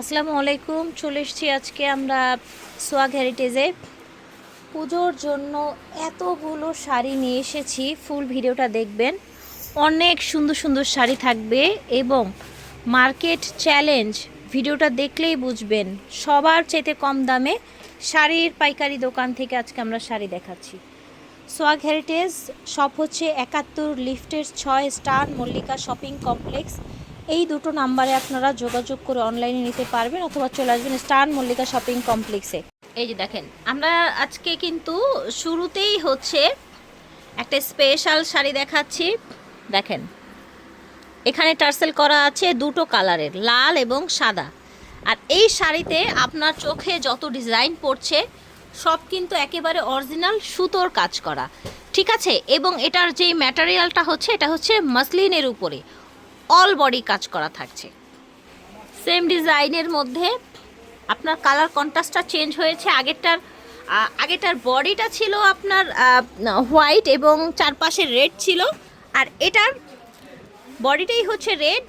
আসসালামু আলাইকুম, চলে এসেছি আজকে আমরা সোয়াগ হেরিটেজে। পুজোর জন্য এতগুলো শাড়ি নিয়ে এসেছি, ফুল ভিডিওটা দেখবেন। অনেক সুন্দর সুন্দর শাড়ি থাকবে এবং মার্কেট চ্যালেঞ্জ, ভিডিওটা দেখলেই বুঝবেন। সবার চাইতে কম দামে শাড়ির পাইকারি দোকান থেকে আজকে আমরা শাড়ি দেখাচ্ছি। সোয়াগ হেরিটেজ, শপ হচ্ছে একাত্তর লিফটের ছয় স্টার মল্লিকা শপিং কমপ্লেক্স। এই দুটো নাম্বারে আপনারা যোগাযোগ করে অনলাইনে নিতে পারবেন অথবা চলে আসবেন স্টার মল্লিকা শপিং কমপ্লেক্সে। এই যে দেখেন, আমরা আজকে কিন্তু শুরুতেই হচ্ছে একটা স্পেশাল শাড়ি দেখাচ্ছি। দেখেন, এখানে টার্সেল করা আছে দুটো কালারের, লাল এবং সাদা। আর এই শাড়িতে আপনার চোখে যত ডিজাইন পড়ছে, সব কিন্তু একেবারে অরিজিনাল সুতোর কাজ করা। ঠিক আছে? এবং এটার যে ম্যাটেরিয়ালটা হচ্ছে, এটা হচ্ছে মাসলিনের উপরে। অল বডি কাজ করা থাকছে। সেম ডিজাইনের মধ্যে আপনার কালার কন্ট্রাস্টটা চেঞ্জ হয়েছে। আগেরটার আহ, আগেরটার বডিটা ছিল আপনার হোয়াইট এবং চারপাশে রেড ছিল। আর এটার বডিটাই হচ্ছে রেড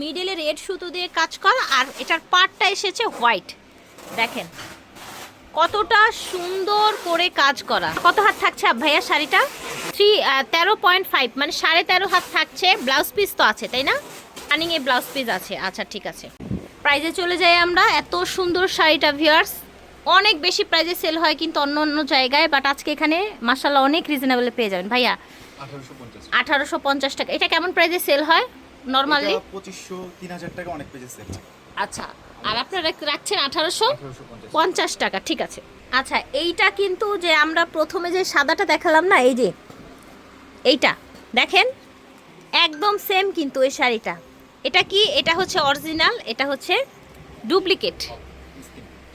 মিডলে রেড সুতো দিয়ে কাজ করা। আর এটার পার্টটা এসেছে হোয়াইট দেখেন কতটা সুন্দর করে কাজ করা। কত হাত থাকছে ভাইয়া শাড়িটা? থ্রি তেরো পয়েন্ট ফাইভ মানে সাড়ে তেরো হাত থাকছে ব্লাউজ পিস তো আছে তাই না? রানিং এ ব্লাউজ পিস আছে আচ্ছা ঠিক আছে। প্রাইজে চলে যাই আমরা এত সুন্দর শাড়িটা ভিউয়ার্স অনেক বেশি প্রাইজে সেল হয় কিন্তু অন্য অন্য জায়গায় বাট আজকে এখানে মাসাল্লাহ অনেক রিজনেবলে পেয়ে যাবেন। ভাইয়া আঠারোশো পঞ্চাশ। টাকা। এটা কেমন প্রাইজে সেল হয় নর্মালি পঁচিশশো তিন হাজার টাকা অনেক পেজে সেল আচ্ছা আর আপনারা রাখছেন আঠারোশো পঞ্চাশ টাকা ঠিক আছে। আচ্ছা এইটা কিন্তু যে আমরা প্রথমে যে সাদাটা দেখালাম না এই যে এইটা দেখেন? একদম সেম কিন্তু এই শাড়িটা। এটা কি? এটা হচ্ছে অরিজিনাল এটা হচ্ছে ডুপ্লিকেট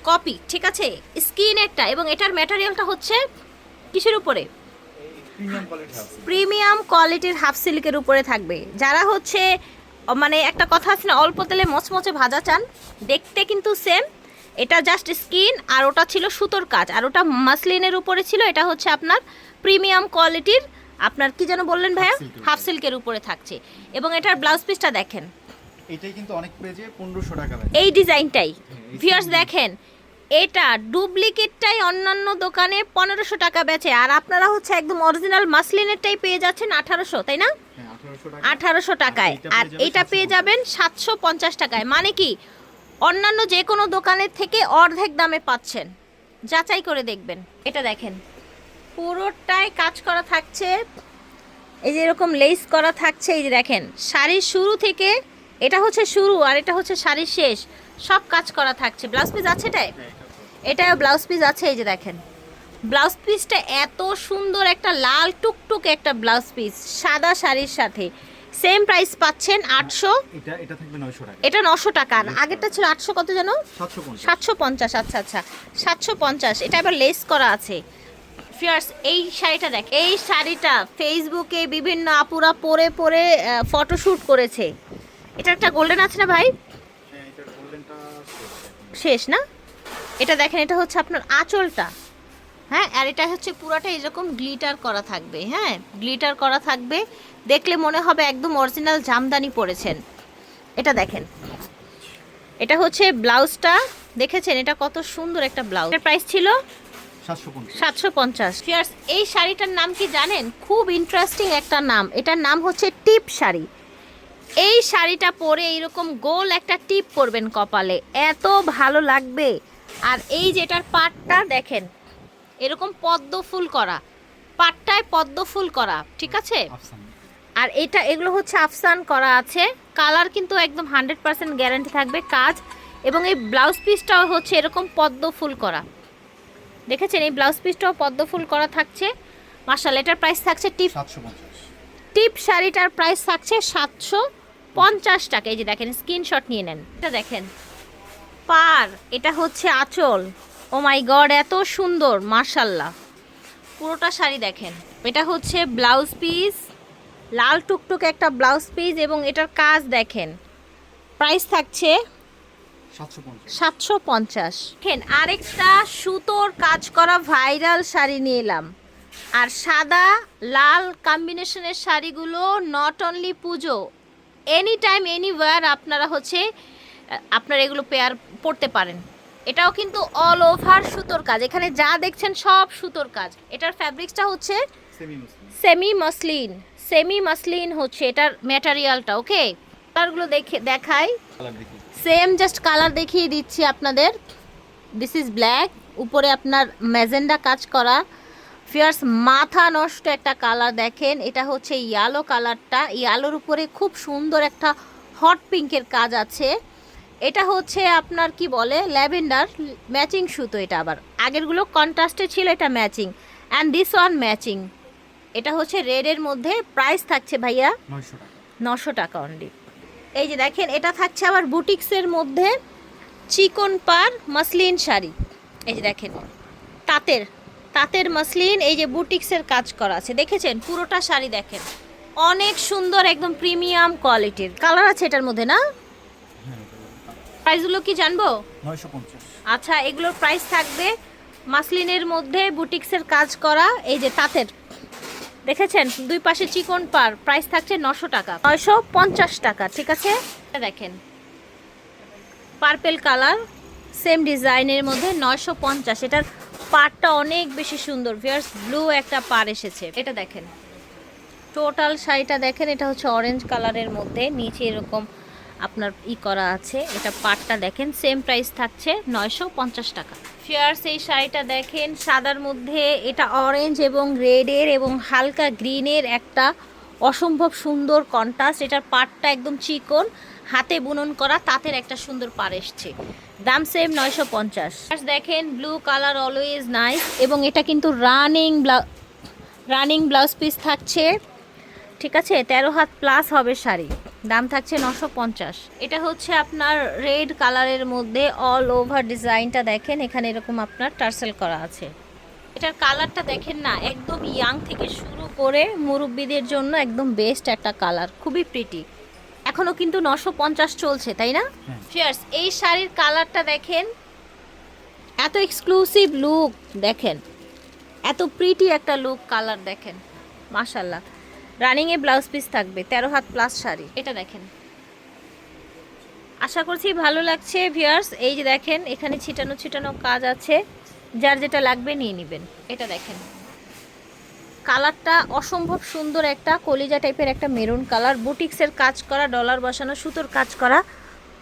কপি ঠিক আছে? স্কিনেরটা এবং এটার ম্যাটেরিয়ালটা হচ্ছে কিসের উপরে? প্রিমিয়াম কোয়ালিটির হাফ সিল্কের উপরে থাকবে। যারা হচ্ছে মানে একটা কথা আছে না অল্প তেলে মচমচে ভাজা চান দেখতে কিন্তু সেম এটা জাস্ট স্কিন আর ওটা ছিল সুতোর কাজ আর ওটা মাসলিনের উপরে ছিল এটা হচ্ছে আপনার প্রিমিয়াম কোয়ালিটির আপনার কি যেন বললেন ভাইয়া? হাফ সিল্কের উপরে থাকছে। এবং এটার ব্লাউজ পিসটা দেখেন। এটাই কিন্তু অনেক পেজে পনেরোশো টাকা লাগে। এই ডিজাইনটাই। ভিউয়ার্স দেখেন এটা ডুপ্লিকেটটাই অন্যান্য দোকানে পনেরোশো টাকা বেচে। আর আপনারা হচ্ছে একদম অরিজিনাল মাসলিনেরটাই পেয়ে যাচ্ছেন আঠারোশো তাই না? হ্যাঁ আঠারোশো টাকায়। আর এটা পেয়ে যাবেন সাতশো পঞ্চাশ টাকায়। মানে কি অন্যান্য যে কোনো দোকানের থেকে অর্ধেক দামে পাচ্ছেন। যাচাই করে দেখবেন। এটা দেখেন। পুরোটাই কাজ করা থাকছে। এই যে এরকম লেস করা থাকছে এই যে দেখেন শাড়ির শুরু থেকে এটা হচ্ছে শুরু আর এটা হচ্ছে শাড়ির শেষ সব কাজ করা থাকছে। ব্লাউজ পিস আছে এটাই হ্যাঁ, এটা এটাও ব্লাউজ পিস আছে এই যে দেখেন। ব্লাউজ পিসটা এত সুন্দর একটা লাল টুকটুক একটা ব্লাউজ পিস সাদা শাড়ির সাথে। সেম প্রাইস পাচ্ছেন আটশো। এটা এটা থাকবে নয়শো টাকা। এটা নশো টাকা আগেরটা ছিল আটশো কত যেন? সাতশো পঞ্চাশ। আচ্ছা আচ্ছা। সাতশো পঞ্চাশ এটা আবার লেস করা আছে। ফিয়ার্স এই শাড়িটা দেখ। এই শাড়িটা ফেসবুকে বিভিন্ন আপুরা পরে পরে ফটোশ্যুট করেছে। এটা একটা গোল্ডেন আছে না ভাই? হ্যাঁ শেষ। না? এটা দেখেন এটা হচ্ছে আপনার আঁচলটা। হ্যাঁ আর এটা হচ্ছে পুরাটা এরকম গ্লিটার করা থাকবে। হ্যাঁ গ্লিটার করা থাকবে। দেখলে মনে হবে একদম অরিজিনাল জামদানি পরেছেন। এটা দেখেন। এটা হচ্ছে ব্লাউজটা। দেখেছেন? এটা কত সুন্দর একটা ব্লাউজ। এর প্রাইস ছিল সাতশো পঞ্চাশ। এই শাড়িটার নাম কি জানেন? খুব ইন্টারেস্টিং একটা নাম। এটার নাম হচ্ছে টিপ শাড়ি। এই শাড়িটা পরে এইরকম গোল একটা টিপ করবেন কপালে। এত ভালো লাগবে। আর এই যেটার পাটটা দেখেন এরকম পদ্ম ফুল করা। পাটটায় পদ্ম ফুল করা ঠিক আছে? আর এটা এগুলো হচ্ছে আফসান করা আছে। কালার কিন্তু একদম হান্ড্রেড পার্সেন্ট গ্যারান্টি থাকবে কাজ। এবং এই ব্লাউজ পিসটাও হচ্ছে এরকম পদ্ম ফুল করা। দেখেছেন এই ব্লাউজ পিসটাও পদ্ম ফুল করা থাকছে। মার্শাল এটার প্রাইস থাকছে টিপ টিপ শাড়িটার প্রাইস থাকছে সাতশো পঞ্চাশ টাকা। এই যে দেখেন স্ক্রিনশট নিয়ে নেন। এটা দেখেন পার এটা হচ্ছে আঁচল। ও মাই গড এত সুন্দর মার্শাল্লাহ পুরোটা শাড়ি দেখেন এটা হচ্ছে ব্লাউজ পিস লাল টুকটুক একটা ব্লাউজ পিস এবং এটার কাজ দেখেন। প্রাইস থাকছে সাতশো পঞ্চাশ। দেখেন আরেকটা সুতোর কাজ করা ভাইরাল শাড়ি নিয়ে এলাম। আর সাদা লাল কম্বিনেশনের শাড়িগুলো not only Pujo any time anywhere আপনারা হচ্ছে আপনার এগুলো পেয়ার পড়তে পারেন। এটাও কিন্তু অল ওভার সুতোর কাজ। এখানে যা দেখছেন সব সুতোর কাজ। এটার ফ্যাব্রিক্সটা হচ্ছে সেমি মুসলিম সেমি মাসলিন হচ্ছে এটার ম্যাটেরিয়ালটা ওকে কালারগুলো দেখে দেখাই। সেম জাস্ট কালার দেখিয়ে দিচ্ছি আপনাদের। দিস ইজ ব্ল্যাক উপরে আপনার ম্যাজেন্ডা কাজ করা। ফিয়ার্স মাথা নষ্ট একটা কালার দেখেন। এটা হচ্ছে ইয়ালো কালারটা ইয়ালোর উপরে খুব সুন্দর একটা হট পিঙ্কের কাজ আছে। এটা হচ্ছে আপনার কি বলে? ল্যাভেন্ডার ম্যাচিং সুতো এটা আবার। আগেরগুলো কন্ট্রাস্টে ছিল এটা matching and this one matching এটা হচ্ছে রেডের মধ্যে প্রাইস থাকছে ভাইয়া নশো টাকা। অনলি এই যে দেখেন এটা থাকছে আবার বুটিক্সের মধ্যে চিকন পার মাসলিন শাড়ি। এই যে দেখেন তাঁতের তাঁতের মাসলিন এই যে বুটিক্সের কাজ করা আছে। দেখেছেন? পুরোটা শাড়ি দেখেন। অনেক সুন্দর একদম প্রিমিয়াম কোয়ালিটির। কালার আছে এটার মধ্যে না? প্রাইসগুলো কি জানব? আচ্ছা এগুলোর প্রাইস থাকবে মাসলিনের মধ্যে বুটিক্সের কাজ করা এই যে তাঁতের। দেখেছেন? দুই পাশে চিকন পার প্রাইস থাকছে নশো টাকা। নয়শো পঞ্চাশ টাকা, ঠিক আছে? দেখেন। পার্পেল কালার সেম ডিজাইনের মধ্যে নয়শো পঞ্চাশ। এটার পারটা অনেক বেশি সুন্দর। ভিয়ার্স ব্লু একটা পার এসেছে। এটা দেখেন। টোটাল শাড়িটা দেখেন, এটা হচ্ছে অরেঞ্জ কালারের মধ্যে। নিচে এরকম আপনার ই করা আছে, এটা পাটটা দেখেন সেম প্রাইস থাকছে নয়শো পঞ্চাশ টাকা। ফিয়ার্স এই শাড়িটা দেখেন, সাদার মধ্যে এটা অরেঞ্জ এবং রেডের এবং হালকা গ্রিনের একটা অসম্ভব সুন্দর কন্ট্রাস্ট এটার পাটটা একদম চিকন, হাতে বুনন করা, তাঁতের একটা সুন্দর পার এসছে। দাম সেম নয়শো পঞ্চাশ। দেখেন ব্লু কালার অলওয়েজ নাইস এবং এটা কিন্তু রানিং ব্লা রানিং ব্লাউজ পিস থাকছে। ঠিক আছে তেরো হাত প্লাস হবে শাড়ি। দাম থাকছে নশো পঞ্চাশ। এটা হচ্ছে আপনার রেড কালারের মধ্যে অল ওভার ডিজাইনটা দেখেন এখানে এরকম আপনার টার্সেল করা আছে। এটার কালারটা দেখেন না একদম ইয়াং থেকে শুরু করে মুরব্বীদের জন্য একদম বেস্ট একটা কালার খুবই প্রিটি এখনও কিন্তু নশো পঞ্চাশ চলছে তাই না? হ্যাঁ। ফিয়ার্স এই শাড়ির কালারটা দেখেন এত এক্সক্লুসিভ লুক দেখেন এত প্রিটি একটা লুক কালার দেখেন মাশাল্লাহ রানিংয়ে ব্লাউজ পিস থাকবে, তেরো হাত প্লাস শাড়ি। এটা দেখেন। আশা করছি ভালো লাগছে ভিয়ার্স এই যে দেখেন, এখানে ছিটানো ছিটানো কাজ আছে। যার যেটা লাগবে নিয়ে নেবেন। এটা দেখেন। কালারটা অসম্ভব সুন্দর একটা, কলিজা টাইপের একটা মেরুন কালার বুটিক্সের কাজ করা ডলার বসানো, সুতোর কাজ করা।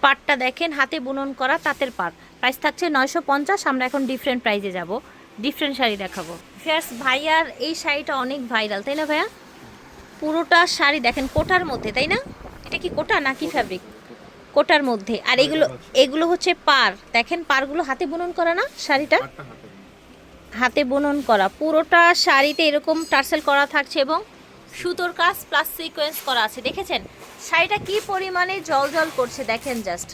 পাটটা দেখেন, হাতে বুনন করা, তাঁতের পাট। প্রাইস থাকছে নয়শো পঞ্চাশ, আমরা এখন ডিফারেন্ট প্রাইজে যাব। ডিফারেন্ট শাড়ি দেখাবো। ফিয়ার্স ভাইয়ার এই শাড়িটা অনেক ভাইরাল তাই না ভাইয়া? পুরোটা শাড়ি দেখেন কোটার মধ্যে তাই না? এটা কি কোটা নাকি ফ্যাব্রিক কোটার মধ্যে। আর এগুলো এগুলো হচ্ছে পার দেখেন পারগুলো হাতে বুনন করা না শাড়িটা? হাতে হাতে বুনন করা। পুরোটা শাড়িতে এরকম টার্সেল করা থাকছে এবং সুতোর কাজ প্লাস সিকোয়েন্স করা আছে। দেখেছেন? শাড়িটা কি পরিমাণে জল জল করছে দেখেন জাস্ট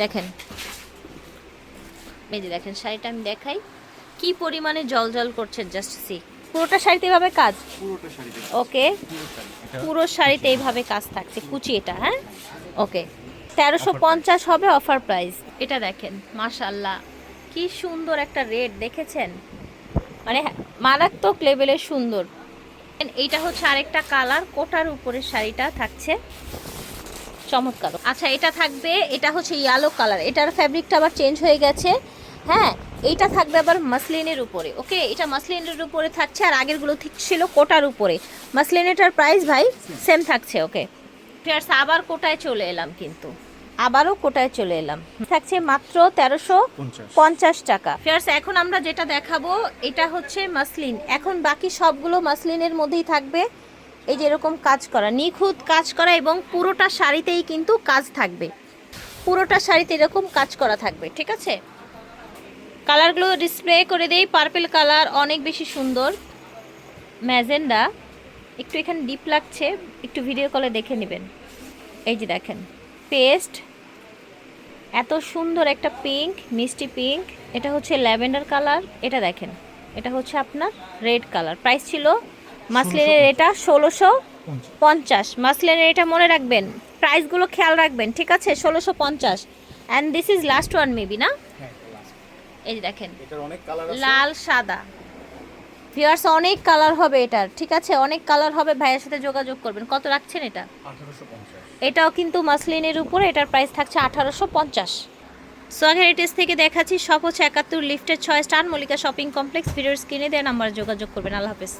দেখেন। এই যে দেখেন শাড়িটা আমি দেখাই। কি পরিমাণে জল জল করছে জাস্ট সি পুরোটা শাড়িতে এভাবে কাজ? পুরোটা শাড়ি দেখি ওকে। পুরো শাড়িতে এইভাবে কাজ থাকছে কুচি এটা হ্যাঁ? ওকে। তেরোশো পঞ্চাশ হবে অফার প্রাইস এটা দেখেন মাশাল্লাহ কি সুন্দর একটা রেট দেখেছেন? মানে মারাত্মক লেভেলের সুন্দর। এইটা হচ্ছে আরেকটা কালার কোটার উপরে শাড়িটা থাকছে। চমৎকার। আচ্ছা এটা থাকবে এটা হচ্ছে ইয়েলো কালার এটার ফ্যাব্রিকটা আবার চেঞ্জ হয়ে গেছে হ্যাঁ? এইটা থাকবে আবার মাসলিনের উপরে ওকে? এটা মাসলিনের উপরে থাকছে আর আগেরগুলো ঠিক ছিল কোটার উপরে। মাসলিনেটার প্রাইস ভাই সেম থাকছে ওকে? ফিয়ার্স আবার কোটায় চলে এলাম কিন্তু। আবারও কোটায় চলে এলাম। থাকছে মাত্র তেরোশো পঞ্চাশ। টাকা। ফিয়ার্স এখন আমরা যেটা দেখাবো এটা হচ্ছে মাসলিন। এখন বাকি সবগুলো মাসলিনের মধ্যেই থাকবে। এই যে এরকম কাজ করা নিখুঁত কাজ করা এবং পুরোটা শাড়িতেই কিন্তু কাজ থাকবে। পুরোটা শাড়িতে এরকম কাজ করা থাকবে ঠিক আছে? কালারগুলো ডিসপ্লে করে দেই। পার্পেল কালার অনেক বেশি সুন্দর। ম্যাজেন্ডা একটু এখানে ডিপ লাগছে একটু ভিডিও কলে দেখে নেবেন। এই যে দেখেন পেস্ট এত সুন্দর একটা পিঙ্ক মিষ্টি পিঙ্ক এটা হচ্ছে ল্যাভেন্ডার কালার। এটা দেখেন এটা হচ্ছে আপনার রেড কালার। প্রাইস ছিল মাসলিনের এটা ষোলোশো পঞ্চাশ। মাসলিনের এটা মনে রাখবেন প্রাইসগুলো খেয়াল রাখবেন ঠিক আছে? ষোলোশো পঞ্চাশ। And this is last one maybe না। এই যে দেখেন অনেক কালার লাল সাদা। ভিউয়ার্স অনেক কালার হবে এটার ঠিক আছে? অনেক কালার হবে ভাইয়ের সাথে যোগাযোগ করবেন। কত রাখছেন এটা? এটাও কিন্তু মাসলিনের উপরে এটার প্রাইস থাকছে আঠারোশো পঞ্চাশ। সোয়াগ হেরিটেজ থেকে দেখাচ্ছি সব হচ্ছে একাত্তর লিফটের ছয় স্টার মল্লিকা শপিং কমপ্লেক্স ভিডিওর স্ক্রিনে দেওয়া নাম্বার যোগাযোগ করবেন। আল্লাহ হাফেজ।